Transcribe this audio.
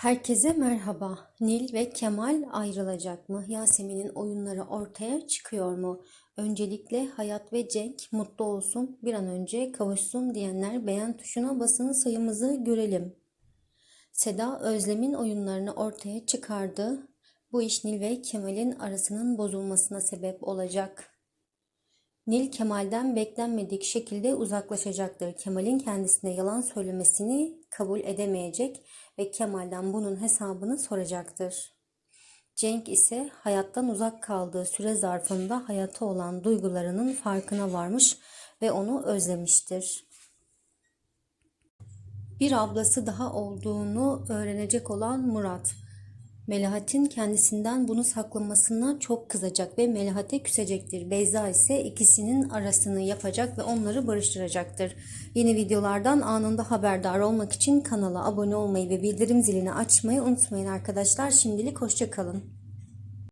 Herkese merhaba. Nil ve Kemal ayrılacak mı? Yasemin'in oyunları ortaya çıkıyor mu? Öncelikle Hayat ve Cenk mutlu olsun, bir an önce kavuşsun diyenler beğen tuşuna basın sayımızı görelim. Seda Özlem'in oyunlarını ortaya çıkardı. Bu iş Nil ve Kemal'in arasının bozulmasına sebep olacak. Nil Kemal'den beklenmedik şekilde uzaklaşacaktır. Kemal'in kendisine yalan söylemesini kabul edemeyecek ve Kemal'den bunun hesabını soracaktır. Cenk ise hayattan uzak kaldığı süre zarfında hayata olan duygularının farkına varmış ve onu özlemiştir. Bir ablası daha olduğunu öğrenecek olan Murat, Melahat'in kendisinden bunu saklamasına çok kızacak ve Melahat'e küsecektir. Beyza ise ikisinin arasını yapacak ve onları barıştıracaktır. Yeni videolardan anında haberdar olmak için kanala abone olmayı ve bildirim zilini açmayı unutmayın arkadaşlar. Şimdilik hoşçakalın.